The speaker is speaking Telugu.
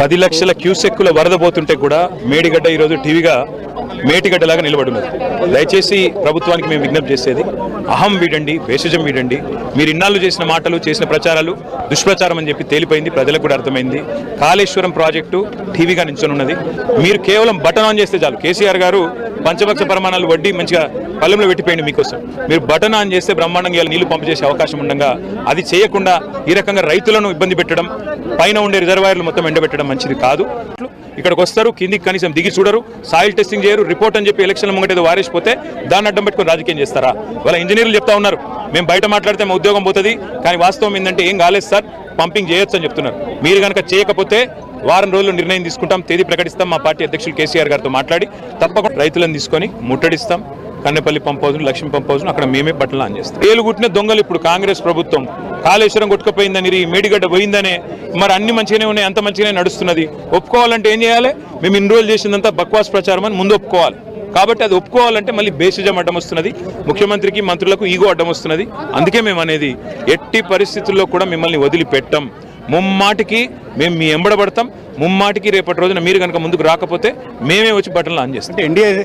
పది లక్షల క్యూసెక్కుల వరద పోతుంటే కూడా మేడిగడ్డ ఈరోజు టీవీగా మేటిగడ్డలాగా నిలబడున్నది. దయచేసి ప్రభుత్వానికి మేము విజ్ఞప్తి చేసేది అహం వీడండి వేషజం వీడండి. మీరు ఇన్నాళ్ళు చేసిన మాటలు చేసిన ప్రచారాలు దుష్ప్రచారం అని చెప్పి తేలిపోయింది ప్రజలకు కూడా అర్థమైంది. కాళేశ్వరం ప్రాజెక్టు టీవీగా నించొని ఉన్నది మీరు కేవలం బటన్ ఆన్ చేస్తే చాలు. కేసీఆర్ గారు పంచపక్ష ప్రమాణాలు వడ్డీ మంచిగా పల్లెంలో పెట్టిపోయింది మీకోసం. మీరు బటన్ ఆన్ చేస్తే బ్రహ్మాండంగా ఇవాళ నీళ్ళు పంపు చేసే అవకాశం ఉండగా అది చేయకుండా ఈ రకంగా రైతులను ఇబ్బంది పెట్టడం పైన ఉండే రిజర్వాయర్లు మొత్తం ఎండబెట్టడం మంచిది కాదు. ఇక్కడికి వస్తారు కిందికి కనీసం దిగి చూడరు సాయిల్ టెస్టింగ్ చేయరు రిపోర్ట్ అని చెప్పి ఎలక్షన్ల ముంగటేదో వారేసిపోతే దాన్ని అడ్డం పెట్టుకుని రాజకీయం చేస్తారా? వాళ్ళ ఇంజనీర్లు చెప్తా ఉన్నారు మేము బయట మాట్లాడితే మా ఉద్యోగం పోతుంది కానీ వాస్తవం ఏంటంటే ఏం కాలేదు సార్ పంపింగ్ చేయొచ్చు అని చెప్తున్నారు. మీరు కనుక చేయకపోతే వారం రోజులు నిర్ణయం తీసుకుంటాం తేదీ ప్రకటిస్తాం. మా పార్టీ అధ్యక్షులు కేసీఆర్ గారితో మాట్లాడి తప్పకుండా రైతులను తీసుకొని ముట్టడిస్తాం. Kannepalli pump house Lakshmi pump house అక్కడ మేమే బట్టలు ఆన్ చేస్తాం. ఏలు గుట్టిన దొంగలు ఇప్పుడు కాంగ్రెస్ ప్రభుత్వం. కాళేశ్వరం కొట్టుకుపోయిందని ఈ మేడిగడ్డ పోయిందనే మరి అన్ని మంచిగానే ఉన్నాయి అంత మంచిగానే నడుస్తున్నది. ఒప్పుకోవాలంటే ఏం చేయాలి? మేము ఇన్ని రోజులు చేసిందంతా బక్వాస్ ప్రచారం అని ముందు ఒప్పుకోవాలి. కాబట్టి అది ఒప్పుకోవాలంటే మళ్ళీ బేసిజం అడ్డం వస్తున్నది. ముఖ్యమంత్రికి మంత్రులకు ఈగో అడ్డం వస్తున్నది. అందుకే మేము అనేది ఎట్టి పరిస్థితుల్లో కూడా మిమ్మల్ని వదిలిపెట్టం. ముమ్మాటికి మేము మీ ఎంబడబడతాం. ముమ్మాటికి రేపటి రోజున మీరు కనుక ముందుకు రాకపోతే మేమే వచ్చి బటన్లు ఆన్ చేస్తాం. ఎన్డీఏ